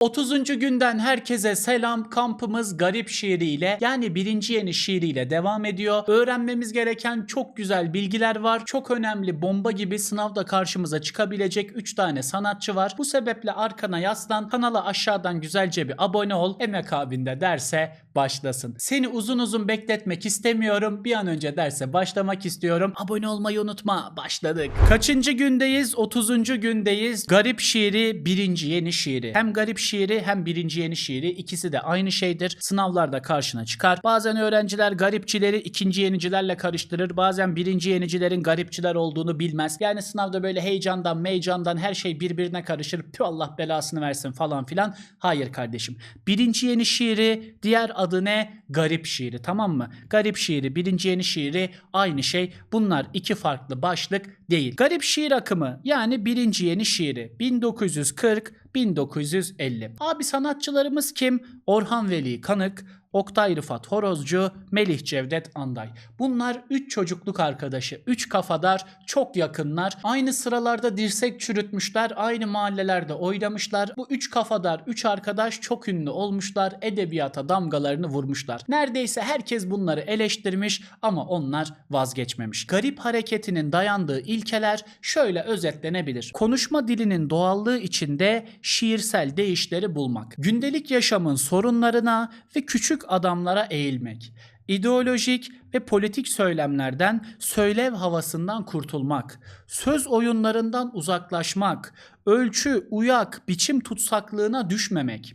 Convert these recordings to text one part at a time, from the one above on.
30. günden herkese selam. Kampımız garip şiiriyle yani birinci yeni şiiriyle devam ediyor. Öğrenmemiz gereken çok güzel bilgiler var. Çok önemli bomba gibi sınavda karşımıza çıkabilecek 3 tane sanatçı var. Bu sebeple arkana yaslan. Kanala aşağıdan güzelce bir abone ol. Emek abinde derse başlasın. Seni uzun uzun bekletmek istemiyorum. Bir an önce derse başlamak istiyorum. Abone olmayı unutma. Başladık. Kaçıncı gündeyiz? 30. gündeyiz. Garip şiiri birinci yeni şiiri. Hem garip şiiri hem birinci yeni şiiri ikisi de aynı şeydir. Sınavlarda karşına çıkar. Bazen öğrenciler garipçileri ikinci yenicilerle karıştırır. Bazen birinci yenicilerin garipçiler olduğunu bilmez. Yani sınavda böyle heyecandan meycandan her şey birbirine karışır. Tüh Allah belasını versin falan filan. Hayır kardeşim. Birinci yeni şiiri diğer adı ne? Garip şiiri tamam mı? Garip şiiri birinci yeni şiiri aynı şey. Bunlar iki farklı başlık değil. Garip şiir akımı yani birinci yeni şiiri 1940 1950. Abi sanatçılarımız kim? Orhan Veli Kanık, Oktay Rıfat Horozcu, Melih Cevdet Anday. Bunlar 3 çocukluk arkadaşı, 3 kafadar, çok yakınlar. Aynı sıralarda dirsek çürütmüşler, aynı mahallelerde oynamışlar. Bu 3 kafadar, 3 arkadaş çok ünlü olmuşlar, edebiyata damgalarını vurmuşlar. Neredeyse herkes bunları eleştirmiş ama onlar vazgeçmemiş. Garip hareketinin dayandığı ilkeler şöyle özetlenebilir. Konuşma dilinin doğallığı içinde şiirsel değişleri bulmak. Gündelik yaşamın sorunlarına ve küçük adamlara eğilmek. İdeolojik ve politik söylemlerden, söylev havasından kurtulmak, söz oyunlarından uzaklaşmak, ölçü, uyak, biçim tutsaklığına düşmemek,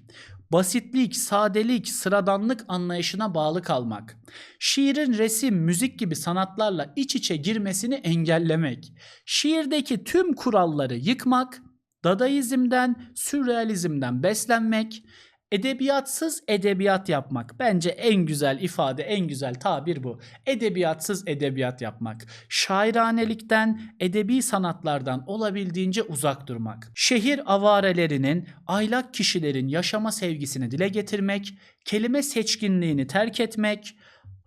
basitlik, sadelik, sıradanlık anlayışına bağlı kalmak, şiirin resim, müzik gibi sanatlarla iç içe girmesini engellemek, şiirdeki tüm kuralları yıkmak, Dadaizmden, sürrealizmden beslenmek, edebiyatsız edebiyat yapmak. Bence en güzel ifade, en güzel tabir bu. Edebiyatsız edebiyat yapmak. Şairanelikten, edebi sanatlardan olabildiğince uzak durmak. Şehir avarelerinin, aylak kişilerin yaşama sevgisini dile getirmek, kelime seçkinliğini terk etmek,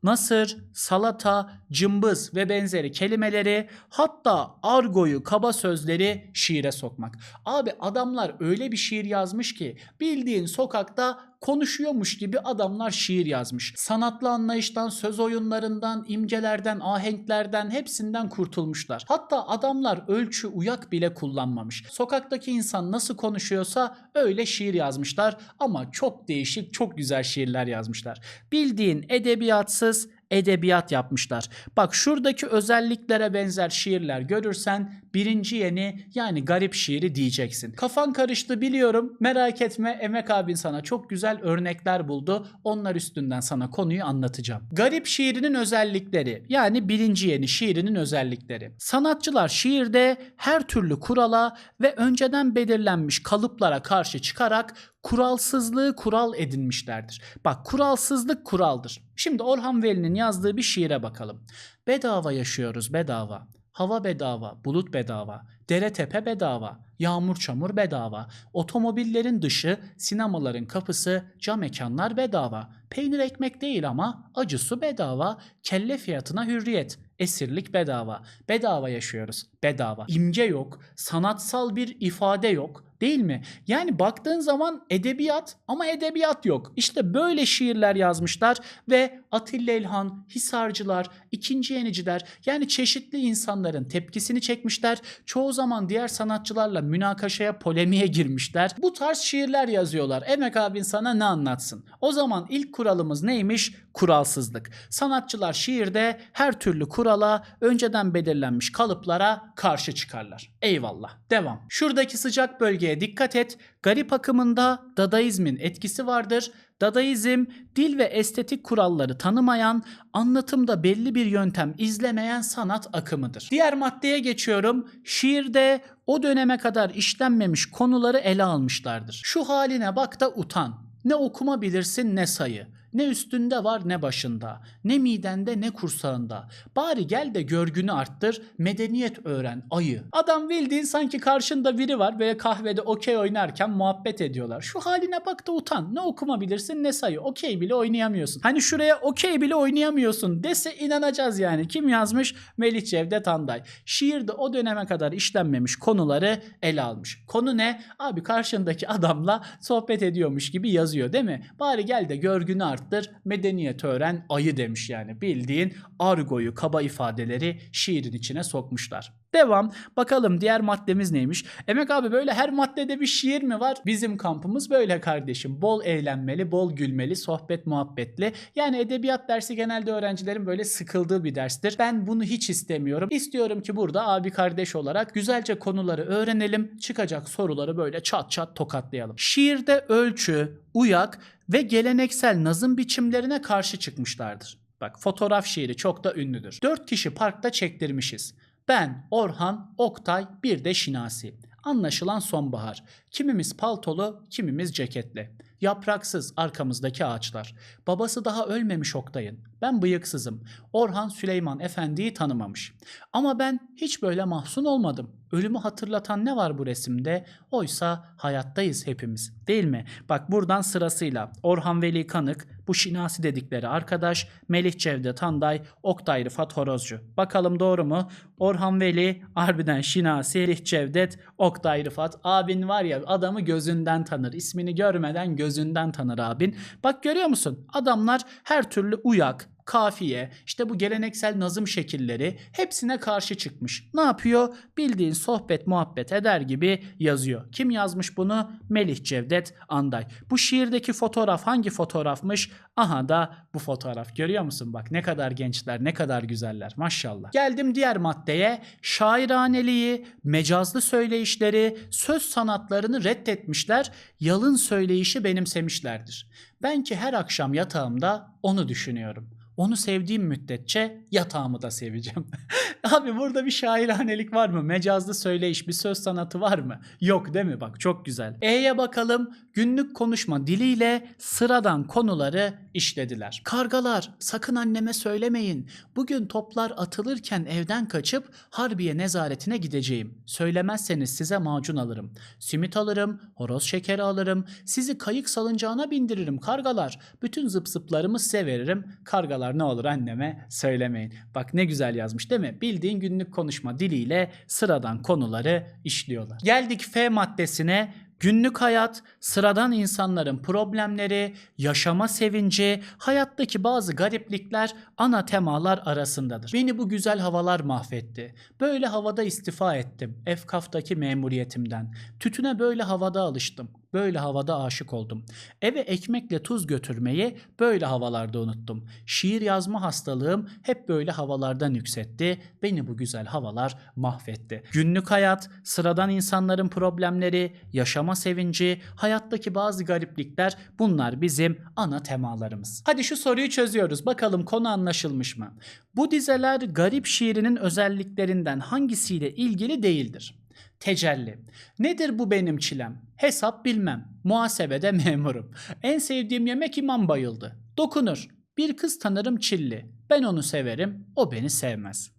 nasır, salata, cımbız ve benzeri kelimeleri hatta argoyu, kaba sözleri şiire sokmak. Abi adamlar öyle bir şiir yazmış ki bildiğin sokakta konuşuyormuş gibi adamlar şiir yazmış. Sanatlı anlayıştan, söz oyunlarından, imgelerden, ahenklerden hepsinden kurtulmuşlar. Hatta adamlar ölçü uyak bile kullanmamış. Sokaktaki insan nasıl konuşuyorsa öyle şiir yazmışlar ama çok değişik, çok güzel şiirler yazmışlar. Bildiğin edebiyatsız edebiyat yapmışlar. Bak şuradaki özelliklere benzer şiirler görürsen birinci yeni yani garip şiiri diyeceksin. Kafan karıştı biliyorum merak etme Emek abin sana çok güzel örnekler buldu. Onlar üstünden sana konuyu anlatacağım. Garip şiirinin özellikleri yani birinci yeni şiirinin özellikleri. Sanatçılar şiirde her türlü kurala ve önceden belirlenmiş kalıplara karşı çıkarak kuralsızlığı kural edinmişlerdir. Bak kuralsızlık kuraldır. Şimdi Orhan Veli'nin yazdığı bir şiire bakalım. Bedava yaşıyoruz bedava. Hava bedava, bulut bedava, dere tepe bedava, yağmur çamur bedava, otomobillerin dışı, sinemaların kapısı, cam mekanlar bedava. Peynir ekmek değil ama acı su bedava, kelle fiyatına hürriyet, esirlik bedava. Bedava yaşıyoruz, bedava. İmge yok, sanatsal bir ifade yok, değil mi? Yani baktığın zaman edebiyat ama edebiyat yok. İşte böyle şiirler yazmışlar ve Atilla İlhan, Hisarcılar, ikinci yeniciler yani çeşitli insanların tepkisini çekmişler. Çoğu zaman diğer sanatçılarla münakaşaya, polemiğe girmişler. Bu tarz şiirler yazıyorlar. Emek abin sana ne anlatsın? O zaman ilk kuralımız neymiş? Kuralsızlık. Sanatçılar şiirde her türlü kurala, önceden belirlenmiş kalıplara karşı çıkarlar. Eyvallah. Devam. Şuradaki sıcak bölgeye dikkat et. Garip akımında Dadaizmin etkisi vardır. Dadaizm dil ve estetik kuralları tanımayan, anlatımda belli bir yöntem izlemeyen sanat akımıdır. Diğer maddeye geçiyorum. Şiirde o döneme kadar işlenmemiş konuları ele almışlardır. Şu haline bak da utan. Ne okuma bilirsin ne sayı. Ne üstünde var ne başında. Ne midende ne kursağında. Bari gel de görgünü arttır. Medeniyet öğren ayı. Adam bildiğin sanki karşında biri var ve kahvede okey oynarken muhabbet ediyorlar. Şu haline bak da utan. Ne okuma bilirsin ne sayı. Okey bile oynayamıyorsun. Hani şuraya okey bile oynayamıyorsun dese inanacağız yani. Kim yazmış? Melih Cevdet Anday. Şiirde o döneme kadar işlenmemiş konuları ele almış. Konu ne? Abi karşındaki adamla sohbet ediyormuş gibi yazıyor değil mi? Bari gel de görgünü arttır, medeniyet öğren ayı demiş yani. Bildiğin argoyu, kaba ifadeleri şiirin içine sokmuşlar. Devam. Bakalım diğer maddemiz neymiş? Emek abi böyle her maddede bir şiir mi var? Bizim kampımız böyle kardeşim. Bol eğlenmeli, bol gülmeli, sohbet muhabbetli. Yani edebiyat dersi genelde öğrencilerin böyle sıkıldığı bir derstir. Ben bunu hiç istemiyorum. İstiyorum ki burada abi kardeş olarak güzelce konuları öğrenelim. Çıkacak soruları böyle çat çat tokatlayalım. Şiirde ölçü, uyak ve geleneksel nazım biçimlerine karşı çıkmışlardır. Bak fotoğraf şiiri çok da ünlüdür. Dört kişi parkta çektirmişiz. Ben, Orhan, Oktay, bir de Şinasi. Anlaşılan sonbahar. Kimimiz paltolu, kimimiz ceketli. Yapraksız arkamızdaki ağaçlar. Babası daha ölmemiş Oktay'ın. Ben bıyıksızım. Orhan Süleyman Efendi'yi tanımamış. Ama ben hiç böyle mahzun olmadım. Ölümü hatırlatan ne var bu resimde? Oysa hayattayız hepimiz. Değil mi? Bak buradan sırasıyla Orhan Veli Kanık, bu Şinasi dedikleri arkadaş, Melih Cevdet Handay, Oktay Rıfat Horozcu. Bakalım doğru mu? Orhan Veli, harbiden Şinasi, Melih Cevdet, Oktay Rıfat. Abin var ya adamı gözünden tanır. İsmini görmeden gözünden tanır abin. Bak görüyor musun? Adamlar her türlü uyak, kafiye, işte bu geleneksel nazım şekilleri hepsine karşı çıkmış. Ne yapıyor? Bildiğin sohbet muhabbet eder gibi yazıyor. Kim yazmış bunu? Melih Cevdet Anday. Bu şiirdeki fotoğraf hangi fotoğrafmış? Aha da bu fotoğraf. Görüyor musun? Bak ne kadar gençler, ne kadar güzeller. Maşallah. Geldim diğer maddeye. Şairaneliği, mecazlı söyleyişleri, söz sanatlarını reddetmişler. Yalın söyleyişi benimsemişlerdir. Ben ki her akşam yatağımda onu düşünüyorum. Onu sevdiğim müddetçe yatağımı da seveceğim. Abi burada bir şairanelik var mı? Mecazlı söyleyiş, bir söz sanatı var mı? Yok değil mi? Bak çok güzel. E'ye bakalım. Günlük konuşma diliyle sıradan konuları işlediler. Kargalar sakın anneme söylemeyin. Bugün toplar atılırken evden kaçıp Harbiye nezaretine gideceğim. Söylemezseniz size macun alırım. Simit alırım, horoz şekeri alırım. Sizi kayık salıncağına bindiririm kargalar. Bütün zıp zıplarımı size veririm. Kargalar ne olur anneme söylemeyin. Bak ne güzel yazmış değil mi? Bildiğin günlük konuşma diliyle sıradan konuları işliyorlar. Geldik F maddesine. Günlük hayat, sıradan insanların problemleri, yaşama sevinci, hayattaki bazı gariplikler ana temalar arasındadır. Beni bu güzel havalar mahvetti. Böyle havada istifa ettim. Efkaf'taki memuriyetimden. Tütüne böyle havada alıştım. Böyle havada aşık oldum. Eve ekmekle tuz götürmeyi böyle havalarda unuttum. Şiir yazma hastalığım hep böyle havalardan yükseltti. Beni bu güzel havalar mahvetti. Günlük hayat, sıradan insanların problemleri, yaşama sevinci, hayattaki bazı gariplikler bunlar bizim ana temalarımız. Hadi şu soruyu çözüyoruz. Bakalım konu anlaşılmış mı? Bu dizeler garip şiirinin özelliklerinden hangisiyle ilgili değildir? Tecelli. Nedir bu benim çilem? Hesap bilmem. Muhasebede memurum. En sevdiğim yemek imam bayıldı. Dokunur. Bir kız tanırım çilli. Ben onu severim, o beni sevmez.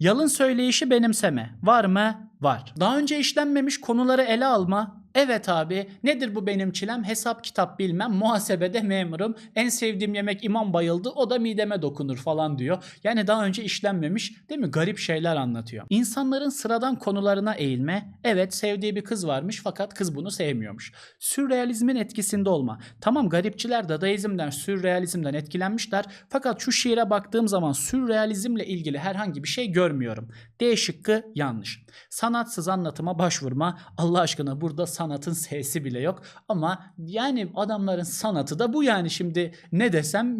Yalın söyleyişi benimseme. Var mı? Var. Daha önce işlenmemiş konuları ele alma. Evet abi nedir bu benim çilem hesap kitap bilmem muhasebede memurum en sevdiğim yemek imam bayıldı o da mideme dokunur falan diyor. Yani daha önce işlenmemiş değil mi garip şeyler anlatıyor. İnsanların sıradan konularına eğilme evet sevdiği bir kız varmış fakat kız bunu sevmiyormuş. Sürrealizmin etkisinde olma. Tamam garipçiler dadaizmden sürrealizmden etkilenmişler fakat şu şiire baktığım zaman sürrealizmle ilgili herhangi bir şey görmüyorum. D şıkkı yanlış. Sanatsız anlatıma başvurma. Allah aşkına burada sanatın sesi bile yok. Ama yani adamların sanatı da bu yani şimdi ne desem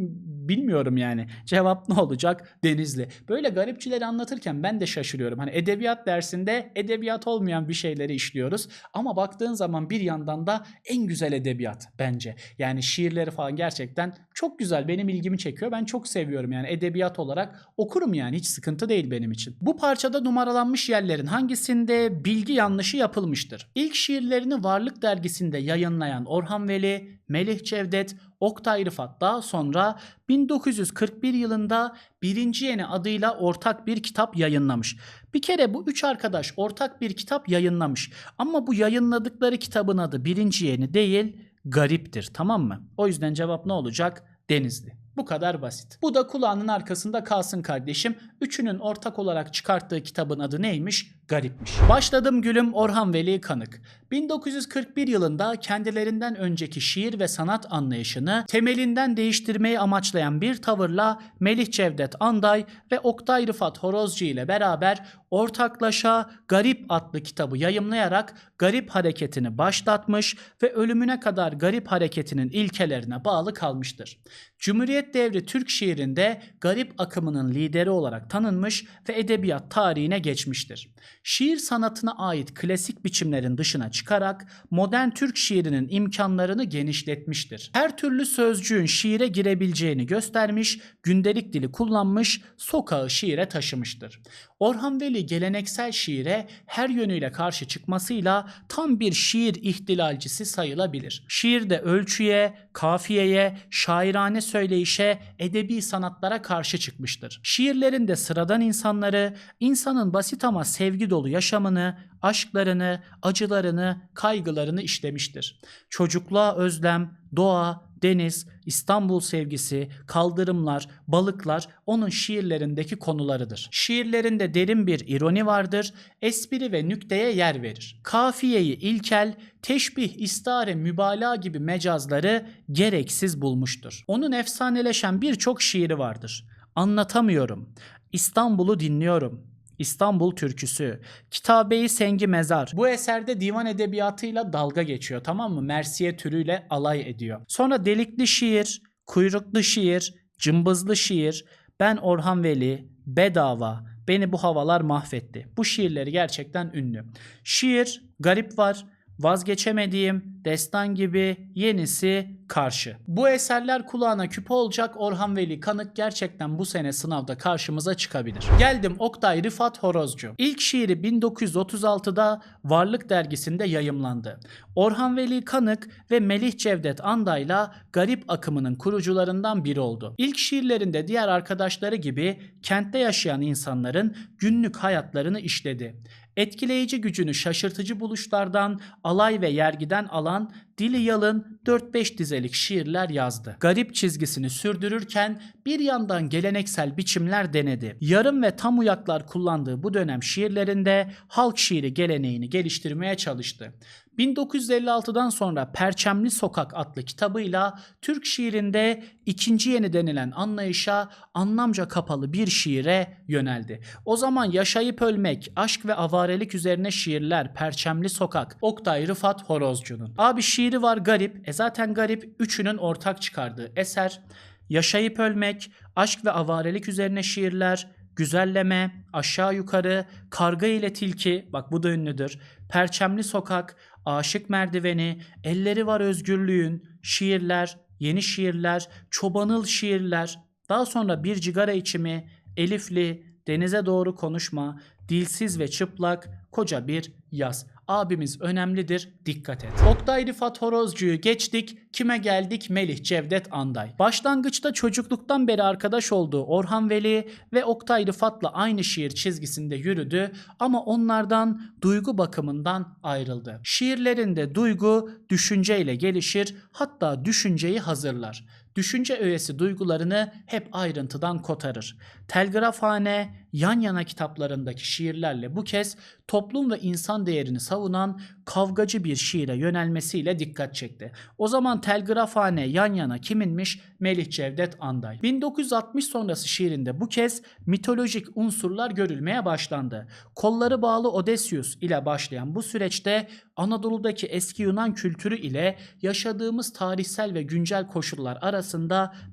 bilmiyorum yani. Cevap ne olacak? Denizli. Böyle garipçileri anlatırken ben de şaşırıyorum. Hani edebiyat dersinde edebiyat olmayan bir şeyleri işliyoruz. Ama baktığın zaman bir yandan da en güzel edebiyat bence. Yani şiirleri falan gerçekten çok güzel. Benim ilgimi çekiyor. Ben çok seviyorum yani edebiyat olarak okurum yani hiç sıkıntı değil benim için. Bu parçada numaralanmış yerlerin hangisinde bilgi yanlışı yapılmıştır? İlk şiirlerini Varlık dergisinde yayınlayan Orhan Veli Melih Cevdet, Oktay Rıfat daha sonra 1941 yılında Birinci Yeni adıyla ortak bir kitap yayınlamış. Bir kere bu üç arkadaş ortak bir kitap yayınlamış. Ama bu yayınladıkları kitabın adı Birinci Yeni değil, Gariptir tamam mı? O yüzden cevap ne olacak? Denizli. Bu kadar basit. Bu da kulağının arkasında kalsın kardeşim. Üçünün ortak olarak çıkarttığı kitabın adı neymiş? Garipmiş. Başladım gülüm Orhan Veli Kanık. 1941 yılında kendilerinden önceki şiir ve sanat anlayışını temelinden değiştirmeyi amaçlayan bir tavırla Melih Cevdet Anday ve Oktay Rıfat Horozcu ile beraber ortaklaşa Garip adlı kitabı yayımlayarak Garip hareketini başlatmış ve ölümüne kadar Garip hareketinin ilkelerine bağlı kalmıştır. Cumhuriyet devri Türk şiirinde garip akımının lideri olarak tanınmış ve edebiyat tarihine geçmiştir. Şiir sanatına ait klasik biçimlerin dışına çıkarak modern Türk şiirinin imkanlarını genişletmiştir. Her türlü sözcüğün şiire girebileceğini göstermiş, gündelik dili kullanmış, sokağı şiire taşımıştır. Orhan Veli geleneksel şiire her yönüyle karşı çıkmasıyla tam bir şiir ihtilalcisi sayılabilir. Şiirde ölçüye, kafiyeye, şairane söyleyişe, edebi sanatlara karşı çıkmıştır. Şiirlerinde sıradan insanları, insanın basit ama sevgi dolu yaşamını, aşklarını, acılarını, kaygılarını işlemiştir. Çocukluğa özlem, doğa, deniz, İstanbul sevgisi, kaldırımlar, balıklar onun şiirlerindeki konularıdır. Şiirlerinde derin bir ironi vardır, espri ve nükteye yer verir. Kafiyeyi ilkel, teşbih, istare, mübalağa gibi mecazları gereksiz bulmuştur. Onun efsaneleşen birçok şiiri vardır. Anlatamıyorum. İstanbul'u dinliyorum. İstanbul Türküsü, Kitabe-i Sengi Mezar. Bu eserde divan edebiyatıyla dalga geçiyor tamam mı? Mersiye türüyle alay ediyor. Sonra delikli şiir, kuyruklu şiir, cımbızlı şiir, ben Orhan Veli, bedava, beni bu havalar mahvetti. Bu şiirleri gerçekten ünlü. Şiir, garip var, vazgeçemediğim, destan gibi, yenisi, karşı. Bu eserler kulağına küpe olacak Orhan Veli Kanık gerçekten bu sene sınavda karşımıza çıkabilir. Geldim Oktay Rıfat Horozcu. İlk şiiri 1936'da Varlık dergisinde yayımlandı. Orhan Veli Kanık ve Melih Cevdet Anday'la Garip akımının kurucularından biri oldu. İlk şiirlerinde diğer arkadaşları gibi kentte yaşayan insanların günlük hayatlarını işledi. Etkileyici gücünü şaşırtıcı buluşlardan, alay ve yergiden alan dili yalın 4-5 dizelik şiirler yazdı. Garip çizgisini sürdürürken bir yandan geleneksel biçimler denedi. Yarım ve tam uyaklar kullandığı bu dönem şiirlerinde halk şiiri geleneğini geliştirmeye çalıştı. 1956'dan sonra Perçemli Sokak adlı kitabıyla Türk şiirinde ikinci yeni denilen anlayışa anlamca kapalı bir şiire yöneldi. O zaman yaşayıp ölmek, aşk ve avarelik üzerine şiirler Perçemli Sokak, Oktay Rıfat Horozcu'nun. Abi şiiri var garip, e zaten garip üçünün ortak çıkardığı eser. Yaşayıp ölmek, aşk ve avarelik üzerine şiirler, güzelleme, aşağı yukarı, karga ile tilki, bak bu da ünlüdür. Perçemli sokak, aşık merdiveni, elleri var özgürlüğün, şiirler, yeni şiirler, çobanıl şiirler, daha sonra bir cigara içimi, elifli, denize doğru konuşma, dilsiz ve çıplak, koca bir yaz. Abimiz önemlidir, dikkat et. Oktay Rıfat Horozcu'yu geçtik, kime geldik? Melih Cevdet Anday. Başlangıçta çocukluktan beri arkadaş olduğu Orhan Veli ve Oktay Rıfat'la aynı şiir çizgisinde yürüdü ama onlardan duygu bakımından ayrıldı. Şiirlerinde duygu düşünceyle gelişir, hatta düşünceyi hazırlar. Düşünce öğesi duygularını hep ayrıntıdan kotarır. Telgrafhane, yan yana kitaplarındaki şiirlerle bu kez toplum ve insan değerini savunan kavgacı bir şiire yönelmesiyle dikkat çekti. O zaman Telgrafhane yan yana kiminmiş? Melih Cevdet Anday. 1960 sonrası şiirinde bu kez mitolojik unsurlar görülmeye başlandı. Kolları bağlı Odysseus ile başlayan bu süreçte Anadolu'daki eski Yunan kültürü ile yaşadığımız tarihsel ve güncel koşullar arasında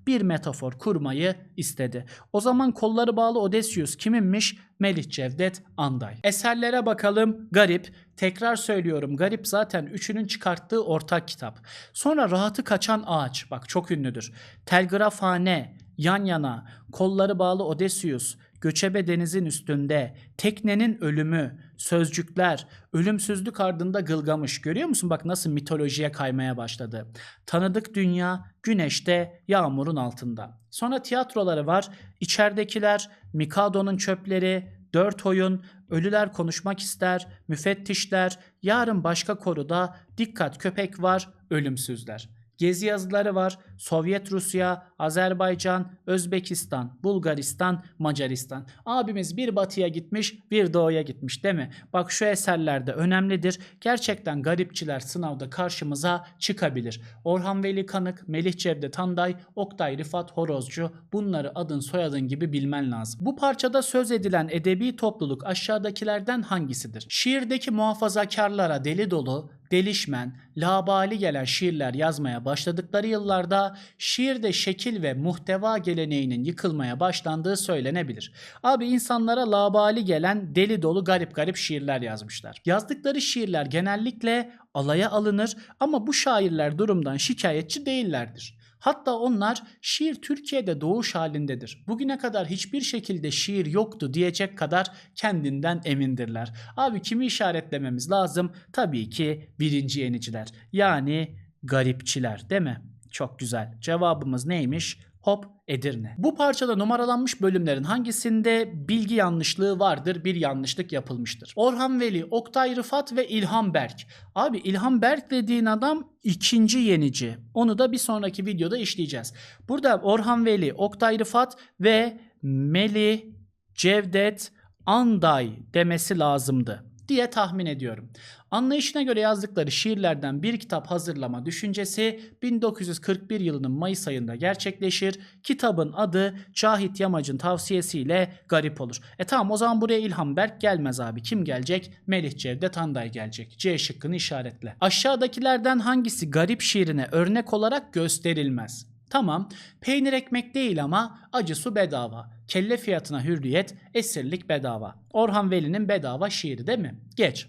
bir metafor kurmayı istedi. O zaman kolları bağlı Odysseus kiminmiş? Melih Cevdet Anday. Eserlere bakalım. Garip. Tekrar söylüyorum Garip zaten üçünün çıkarttığı ortak kitap. Sonra Rahatı Kaçan Ağaç. Bak çok ünlüdür. Telgrafhane, Yan Yana, Kolları Bağlı Odysseus, göçebe denizin üstünde, teknenin ölümü, sözcükler, ölümsüzlük ardında Gılgamış. Görüyor musun bak nasıl mitolojiye kaymaya başladı. Tanıdık dünya, güneşte, yağmurun altında. Sonra tiyatroları var. İçeridekiler, Mikado'nun çöpleri, dört oyun, ölüler konuşmak ister, müfettişler, yarın başka koruda, dikkat köpek var, ölümsüzler. Gezi yazıları var. Sovyet Rusya, Azerbaycan, Özbekistan, Bulgaristan, Macaristan. Abimiz bir batıya gitmiş, bir doğuya gitmiş değil mi? Bak şu eserlerde önemlidir. Gerçekten garipçiler sınavda karşımıza çıkabilir. Orhan Veli Kanık, Melih Cevdet Handay, Oktay Rifat Horozcu bunları adın soyadın gibi bilmen lazım. Bu parçada söz edilen edebi topluluk aşağıdakilerden hangisidir? Şiirdeki muhafazakarlara deli dolu, delişmen, labali gelen şiirler yazmaya başladıkları yıllarda şiirde şekil ve muhteva geleneğinin yıkılmaya başlandığı söylenebilir. Abi insanlara labali gelen deli dolu garip garip şiirler yazmışlar. Yazdıkları şiirler genellikle alaya alınır ama bu şairler durumdan şikayetçi değillerdir. Hatta onlar şiir Türkiye'de doğuş halindedir. Bugüne kadar hiçbir şekilde şiir yoktu diyecek kadar kendinden emindirler. Abi kimi işaretlememiz lazım? Tabii ki birinci yeniciler. Yani garipçiler değil mi? Çok güzel. Cevabımız neymiş? Hop Edirne. Bu parçada numaralanmış bölümlerin hangisinde bilgi yanlışlığı vardır, bir yanlışlık yapılmıştır? Orhan Veli, Oktay Rıfat ve İlhan Berk. Abi İlhan Berk dediğin adam ikinci yenici. Onu da bir sonraki videoda işleyeceğiz. Burada Orhan Veli, Oktay Rıfat ve Meli, Cevdet, Anday demesi lazımdı diye tahmin ediyorum. Anlayışına göre yazdıkları şiirlerden bir kitap hazırlama düşüncesi 1941 yılının Mayıs ayında gerçekleşir. Kitabın adı Cahit Yamac'ın tavsiyesiyle garip olur. E tamam o zaman buraya İlhan Berk gelmez abi. Kim gelecek? Melih Cevdet Anday gelecek. C şıkkını işaretle. Aşağıdakilerden hangisi garip şiirine örnek olarak gösterilmez? Tamam peynir ekmek değil ama acı su bedava. Kelle fiyatına hürriyet, esirlik bedava. Orhan Veli'nin bedava şiiri değil mi? Geç.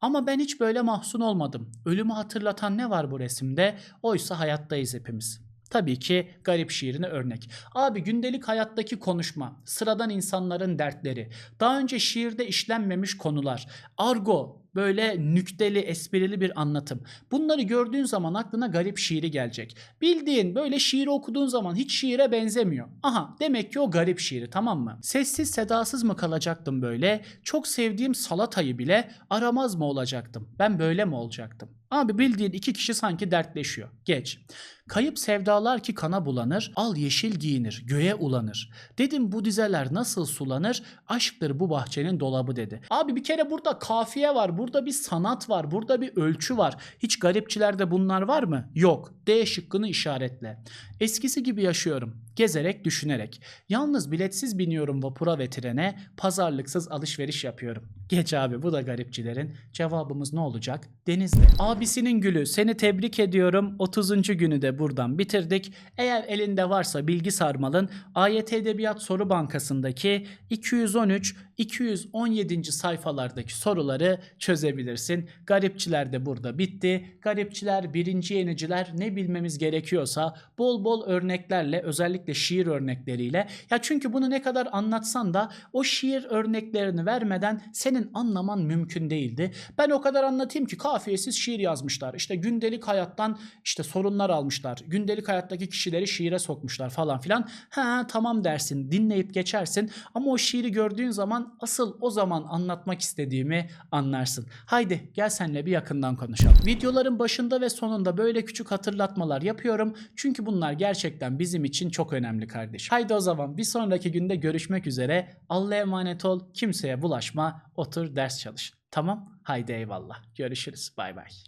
Ama ben hiç böyle mahzun olmadım. Ölümü hatırlatan ne var bu resimde? Oysa hayattayız hepimiz. Tabii ki garip şiirine örnek. Abi gündelik hayattaki konuşma, sıradan insanların dertleri, daha önce şiirde işlenmemiş konular, argo, böyle nükteli, esprili bir anlatım. Bunları gördüğün zaman aklına garip şiiri gelecek. Bildiğin böyle şiiri okuduğun zaman hiç şiire benzemiyor. Aha demek ki o garip şiiri tamam mı? Sessiz sedasız mı kalacaktım böyle? Çok sevdiğim salatayı bile aramaz mı olacaktım? Ben böyle mi olacaktım? Abi bildiğin iki kişi sanki dertleşiyor. Geç. Kayıp sevdalar ki kana bulanır, al yeşil giyinir, göğe ulanır. Dedim bu dizeler nasıl sulanır? Aşktır bu bahçenin dolabı dedi. Abi bir kere burada kafiye var, burada bir sanat var, burada bir ölçü var. Hiç garipçilerde bunlar var mı? Yok. D şıkkını işaretle. Eskisi gibi yaşıyorum. Gezerek, düşünerek. Yalnız biletsiz biniyorum vapura ve trene, pazarlıksız alışveriş yapıyorum. Geç abi bu da garipçilerin. Cevabımız ne olacak? Denizli. Abisinin gülü seni tebrik ediyorum. 30. günü de buradan bitirdik. Eğer elinde varsa bilgi sarmalın AYT Edebiyat Soru Bankası'ndaki 213 217. sayfalardaki soruları çözebilirsin. Garipçiler de burada bitti. Garipçiler, birinci yeniciler ne bilmemiz gerekiyorsa bol bol örneklerle özellikle şiir örnekleriyle ya çünkü bunu ne kadar anlatsan da o şiir örneklerini vermeden senin anlaman mümkün değildi. Ben o kadar anlatayım ki kafiyesiz şiir yazmışlar. İşte gündelik hayattan işte sorunlar almışlar. Gündelik hayattaki kişileri şiire sokmuşlar falan filan. Ha tamam dersin dinleyip geçersin ama o şiiri gördüğün zaman asıl o zaman anlatmak istediğimi anlarsın. Haydi gel senle bir yakından konuşalım. Videoların başında ve sonunda böyle küçük hatırlatmalar yapıyorum. Çünkü bunlar gerçekten bizim için çok önemli kardeşim. Haydi o zaman bir sonraki günde görüşmek üzere. Allah'a emanet ol. Kimseye bulaşma. Otur ders çalış. Tamam? Haydi eyvallah. Görüşürüz. Bay bay.